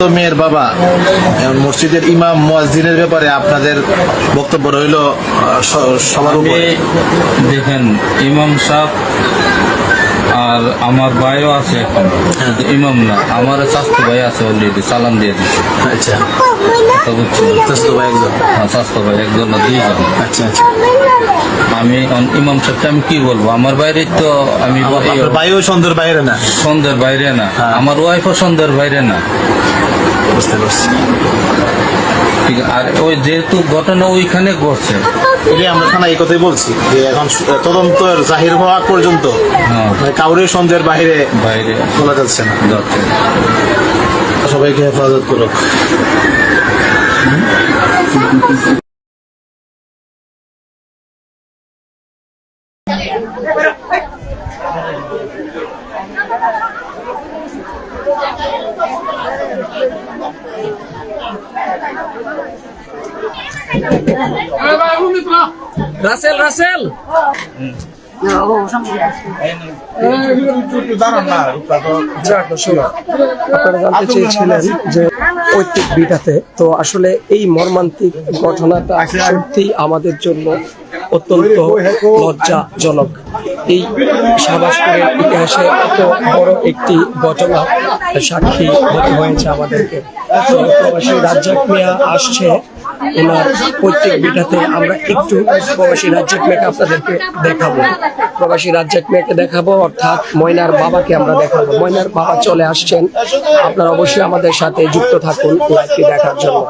মেয়ের বাবা। মসজিদের ইমাম মোয়াজিনের ব্যাপারে আপনাদের বক্তব্য রইল সবার উপরে। দেখেন ইমাম সাহেব আর আমার ভাইও আছে এখন। কিন্তু ইমাম না আমার স্বাস্থ্য ভাই আছে অলরেডি চালান দিয়ে দিচ্ছে আচ্ছা। তো ভাই একজন? হ্যাঁ, স্বাস্থ্য ভাই একজন না দুইজন। আচ্ছা আচ্ছা। আমি ইমাম সাহেবকে আমি কি বলব? আমার বাইরে তো আমি ভাইও সন্ধ্যের বাইরে না? সন্ধ্যের বাইরে না। হ্যাঁ। আমার ওয়াইফও সন্ধ্যের বাইরে না। বুঝতে পারছি। ঠিক? আর ওই যেহেতু ঘটনা ওইখানে ঘটছে। এই যে আমরা থানা এই কথাই বলছি যে এখন তদন্ত জাহির হওয়া পর্যন্ত হ্যাঁ। মানে কাউরে সন্দেহের বাইরে বাইরে বলা যাচ্ছে না। যাচ্ছে। সবাইকে হেফাজত করুক। রাসেল রাসেল। আপনারা জানতে চেয়েছিলেন যে বিটাতে তো আসলে এই মর্মান্তিক ঘটনাটা সত্যি আমাদের জন্য অত্যন্ত লজ্জাজনক। এই সাবাসপুরের ইতিহাসে এত বড় একটি ঘটনা সাক্ষী হতে হয়েছে আমাদেরকে। রাজ্জাক মিয়া আসছে ওনার প্রত্যেক বিটাতে আমরা একটু প্রবাসী রাজ্জাক মিয়াকে আপনাদেরকে দেখাবো। প্রবাসী রাজ্জাক মেয়েকে দেখাবো, অর্থাৎ ময়নার বাবাকে আমরা দেখাবো। ময়নার বাবা চলে আসছেন। আপনারা অবশ্যই আমাদের সাথে যুক্ত থাকুন লাইভটি দেখার জন্য।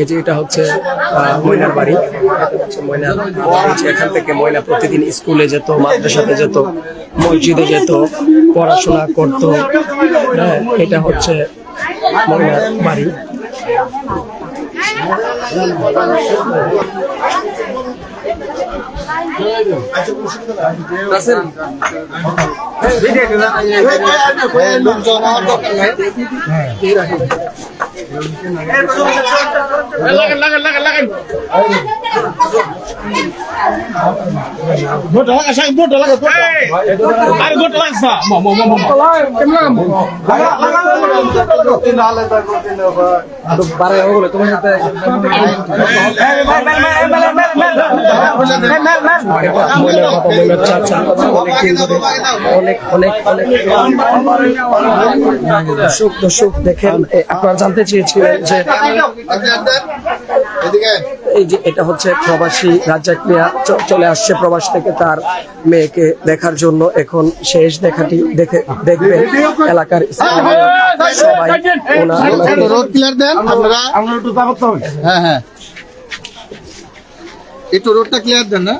এই যে এটা হচ্ছে ময়নার বাড়ি। যে এখান থেকে। ময়না প্রতিদিন স্কুলে যেত, মাদ্রাসাতে যেত, মসজিদে যেত, পড়াশোনা করত। হ্যাঁ এটা হচ্ছে ময়নার বাড়ি দিন ধরে অনেক অনেক অনেক দর্শক দর্শক দেখেন আপনারা জানতে চেয়েছিলেন যে এই যে এটা হচ্ছে প্রবাসী রাজ্জাক মিয়া চলে আসছে প্রবাস থেকে তার মেয়েকে দেখার জন্য। এখন শেষ দেখাটি দেখে দেখবেন এলাকার সবাই রোড ক্লিয়ার দেন আপনারা আমরা একটু হ্যাঁ হ্যাঁ। একটু রোডটা ক্লিয়ার দেন না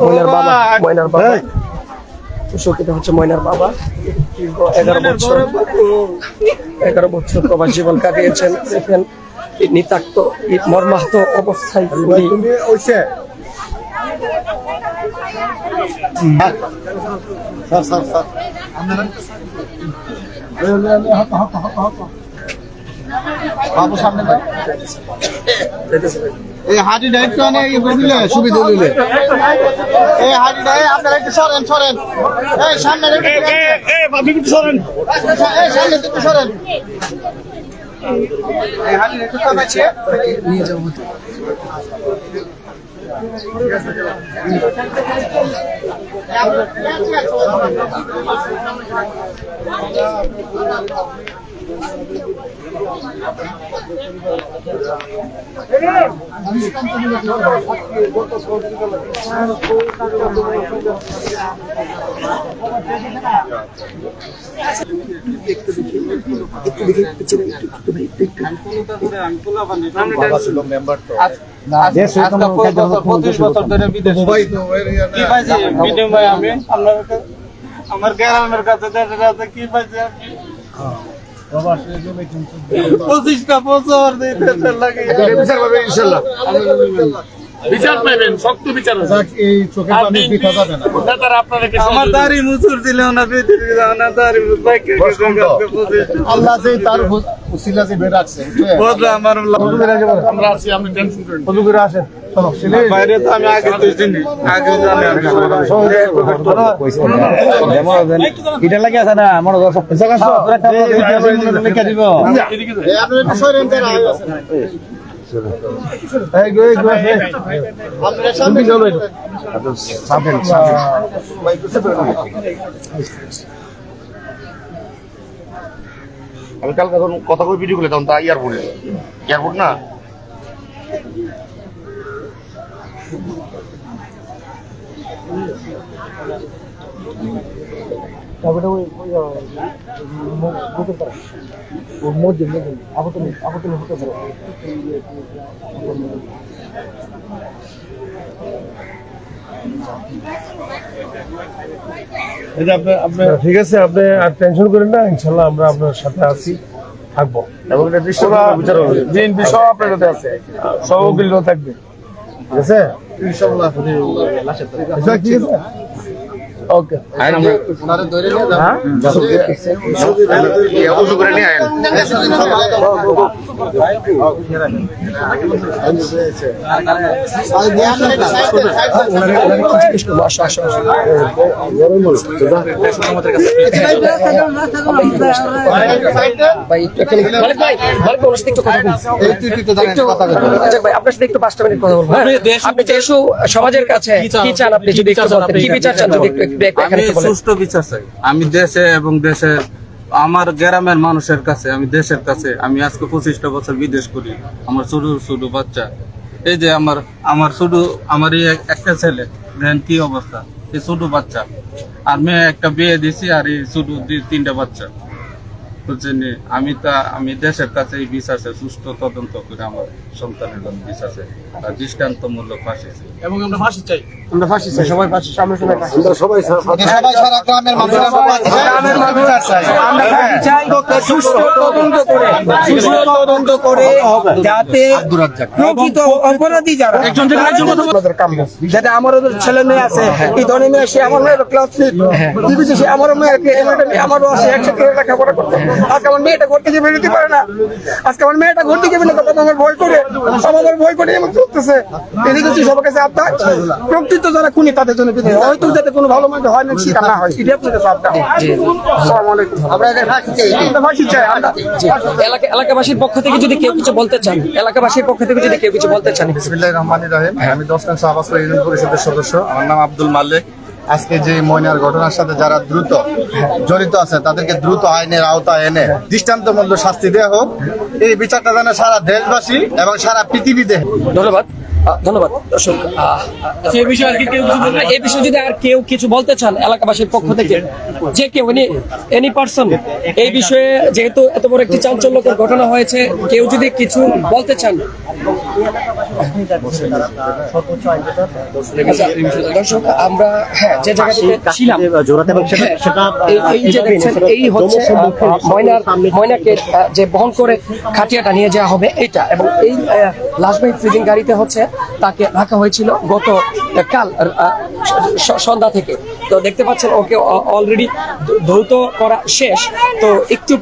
ময়নার বাবা ময়নার বাবা। দর্শক হচ্ছে ময়নার বাবা। দীর্ঘ এগারো বছর। এগারো বছর প্রবাস জীবন কাটিয়েছেন। দেখেন নিতাক্ত মর্মাহত অবস্থায় উনি স্যার স্যার স্যার। বাবু সামনে। এই হাঁটি ডাইট ইয়ে দিলে সুবিধা দিলে এই হাঁটি ডাইট আপনারা একটু সরেন সরেন। এই সামনে একটু সরেন। এই সামনে একটু সরেন। এই হাঁটি একটু চালাচ্ছে আমার গ্রামের কাছে কি পাইছি আমি পঁচিশটা বছর বিচার ইনশাল্লাহ। বিচার পাইবেন শক্ত বিচার এই চোখের পানি পিঠা যাবে না। নেতারা আপনাদেরকে আমার দাড়ি না দাড়ি আল্লাহ যে তার উসিলা যে বের রাখছে বদলা আমার আমরা আছি আপনি টেনশন করেন। আসেন। বাইরে তো আমি আগে তো চিনি। আগে জানি এটা লাগে আছে না মনে করো লিখে দিব। আমি কালকে কথা করে ভিডিও করলে তখন তা এয়ারপোর্টে এয়ারপোর্ট না? ঠিক আছে আপনি আর টেনশন করেন না ইনশাল্লাহ আমরা আপনার সাথে আছি থাকব। এবং এটা দৃশ্য বিচার হবে। বিএনপি সব আপনার সাথে আছে। সব থাকবে। ঠিক আছে? আচ্ছা, ঠিক আছে ওকে আয়েন আচ্ছা ভাই আপনার সাথে একটু পাঁচটা মিনিট কথা বলব। হ্যাঁ? আপনি সমাজের কাছে কি চান? আপনি? যদি কি বিচার চান যদি আমি একটু বলেন। সুষ্ঠু বিচার চাই। আমি দেশে এবং দেশে আমার গ্রামের মানুষের কাছে আমি দেশের কাছে আমি আজকে পঁচিশটা বছর বিদেশ করি আমার ছোট ছোট বাচ্চা। এই যে আমার আমার ছোট আমার এই একটা ছেলে দেখেন কি অবস্থা এই ছোট বাচ্চা। আর মেয়ে একটা বিয়ে দিছি আর এই ছোট তিনটা বাচ্চা। বুঝছেন আমি তা আমি দেশের কাছে এই বিশ্বাসে সুস্থ তদন্ত করে আমার সন্তানের জন্য বিশ্বাসে আর দৃষ্টান্তমূলক ফাঁসি চাই। আমরা ফাঁসি চাই। সবাই ফাঁসি সামনে সবাই ফাঁসি চাই। সবাই সারা গ্রামের মানুষেরা গ্রামের মানুষ আমরা চাই। সুষ্ঠু তদন্ত করে। সুষ্ঠু তদন্ত করে যাতে প্রকৃত অপরাধী যারা আমাদের কাম্য। যাতে আমারও ছেলে মেয়ে আছে এই ধনী মেয়ে সে আমার মেয়ের ক্লাস দিবিছে সে আমারও মেয়ে আমারও আছে একসাথে লেখাপড়া করতে। আজকে আমার মেয়েটা ঘর থেকে বেরোতে পারে না। আজকে আমার মেয়েটা ঘর থেকে বেরোতে পারে আমার ভয় করে। আমার ভয় করে এমন চলতেছে। এদিকে হচ্ছে সবার কাছে আপনার প্রকৃত যারা খুনি তাদের জন্য বিদায়। হয়তো যাতে কোনো ভালো মন্দ হয় না সেটা না হয়। এটা আপনাদের এলাকাবাসীর পক্ষ থেকে যদি কেউ কিছু বলতে চান এলাকাবাসীর পক্ষ থেকে যদি কেউ কিছু বলতে চান। বিসমিল্লাহির রহমানির রহিম। আমি শাহবাসপুর ইউনিয়ন পরিষদের সদস্য। আমার নাম আব্দুল মালিক। আজকে যে ময়নার ঘটনার সাথে যারা দ্রুত জড়িত আছে তাদেরকে দ্রুত আইনের আওতায় এনে দৃষ্টান্তমূল্য শাস্তি দেওয়া হোক। এই বিচারটা যেন সারা দেশবাসী এবং সারা পৃথিবী দেখে। ধন্যবাদ। ধন্যবাদ দর্শক। আহ, এই বিষয়ে আর কি কেউ কিছু বলবেন? এই বিষয়ে যদি আর কেউ কিছু বলতে চান এলাকাবাসীর পক্ষ থেকে যে কেউ এনি এনি পার্সন এই বিষয়ে যেহেতু এত বড় একটি চাঞ্চল্যকর ঘটনা হয়েছে কেউ যদি কিছু বলতে চান। দর্শক আমরা হ্যাঁ যে জায়গা ছিলাম হ্যাঁ, এই- এই যে দেখছেন এই হচ্ছে ময়নার ময়নাকে যে বহন করে খাটিয়াটা নিয়ে যাওয়া হবে এটা। এবং এই আহ, লাশবাহী ফ্রিজিং গাড়িতে হচ্ছে তাকে রাখা হয়েছিল গত আহ, কাল সন্ধ্যা থেকে। তো দেখতে পাচ্ছেন ওকে অলরেডি ধৌত করা শেষ। তো একটু